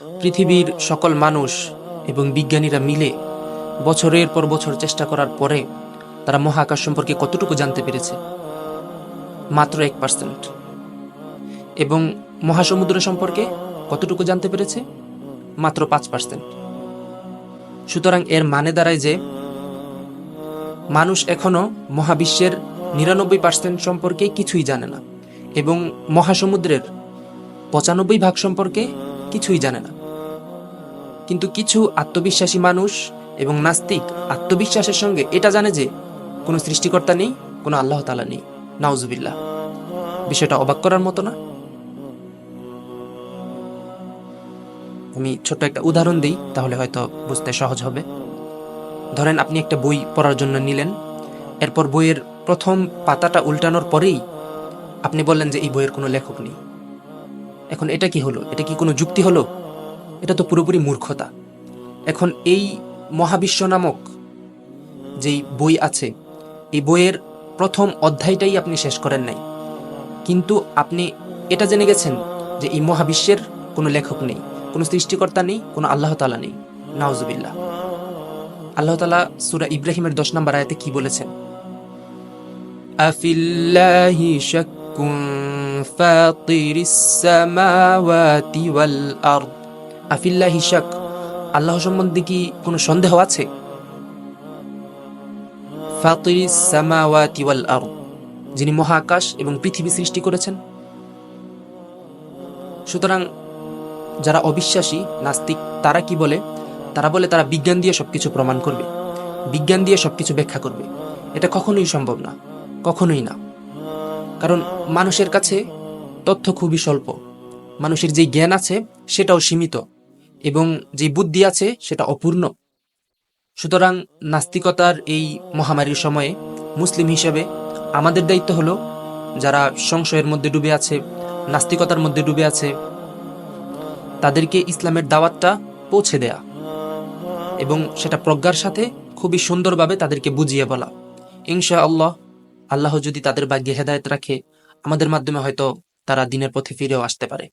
পৃথিবীর সকল মানুষ এবং বিজ্ঞানীরা মিলে বছরের পর বছর চেষ্টা করার পরে তারা মহাকাশ সম্পর্কে কতটুকু জানতে পেরেছে? মাত্র এক পার্সেন্ট। এবং মহাসমুদ্র সম্পর্কে কতটুকু জানতে পেরেছে? মাত্র পাঁচ পার্সেন্ট। সুতরাং এর মানে দাঁড়ায় যে মানুষ এখনও মহাবিশ্বের নিরানব্বই পার্সেন্ট সম্পর্কে কিছুই জানে না এবং মহাসমুদ্রের পঁচানব্বই ভাগ সম্পর্কে কিছুই জানে না। কিন্তু কিছু আত্মবিশ্বাসী মানুষ এবং নাস্তিক আত্মবিশ্বাসের সঙ্গে এটা জানে যে কোনো সৃষ্টিকর্তা নেই, কোনো আল্লাহ তালা নেই। নাউজুবিল্লাহ। বিষয়টা অবাক করার মতো না? আমি ছোট্ট একটা উদাহরণ দিই, তাহলে হয়তো বুঝতে সহজ হবে। ধরেন আপনি একটা বই পড়ার জন্য নিলেন। এরপর বইয়ের প্রথম পাতাটা উল্টানোর পরেই আপনি বললেন যে এই বইয়ের কোনো লেখক নেই। এখন এটা কি হলো? এটা কি কোনো যুক্তি হলো? এটা তো পুরোপুরি মূর্খতা। এখন এই মহাবিশ্ব নামক যেই বই আছে, এই বইয়ের প্রথম অধ্যায়টাই আপনি শেষ করেন নাই। কিন্তু আপনি এটা জেনে গেছেন যে এই মহাবিশ্বের কোনো লেখক নেই, কোনো সৃষ্টিকর্তা নেই, কোনো আল্লাহ তালা নেই। নাউজুবিল্লাহ। আল্লাহ তালা সুরা ইব্রাহিমের দশ নম্বর আয়াতে কি বলেছেন? আফিল্লাহি শাক্কুন ফাতিরিস সামাওয়াতি ওয়াল আরদ আফিল্লাহি শাক আল্লাহ সম্বন্ধে কি কোনো সন্দেহ আছে? ফাতিরিস সামাওয়াতি ওয়াল যিনি মহাকাশ এবং পৃথিবী সৃষ্টি করেছেন। সুতরাং যারা অবিশ্বাসী, নাস্তিক, তারা কি বলে? তারা বলে তারা বিজ্ঞান দিয়ে সবকিছু প্রমাণ করবে। বিজ্ঞান দিয়ে সবকিছু ব্যাখ্যা করবে। এটা কখনোই সম্ভব না। কখনোই না। কারণ মানুষের কাছে তথ্য খুবই স্বল্প। মানুষের যে জ্ঞান আছে, সেটাও সীমিত এবং যে বুদ্ধি আছে, সেটা অপূর্ণ। সুতরাং নাস্তিকতার এই মহামারীর সময়ে মুসলিম হিসেবে আমাদের দায়িত্ব হলো, যারা সংশয়ের মধ্যে ডুবে আছে, নাস্তিকতার মধ্যে ডুবে আছে, তাদেরকে ইসলামের দাওয়াতটা পৌঁছে দেয়া এবং সেটা প্রজ্ঞার সাথে খুবই সুন্দরভাবে তাদেরকে বুঝিয়ে বলা। ইনশা আল্লাহ আল্লাহ যদি তাদের ভাগ্যে হেদায়ত রাখে, আমাদের মাধ্যমে হয়তো তারা দিনের পথে ফিরেও আসতে পারে।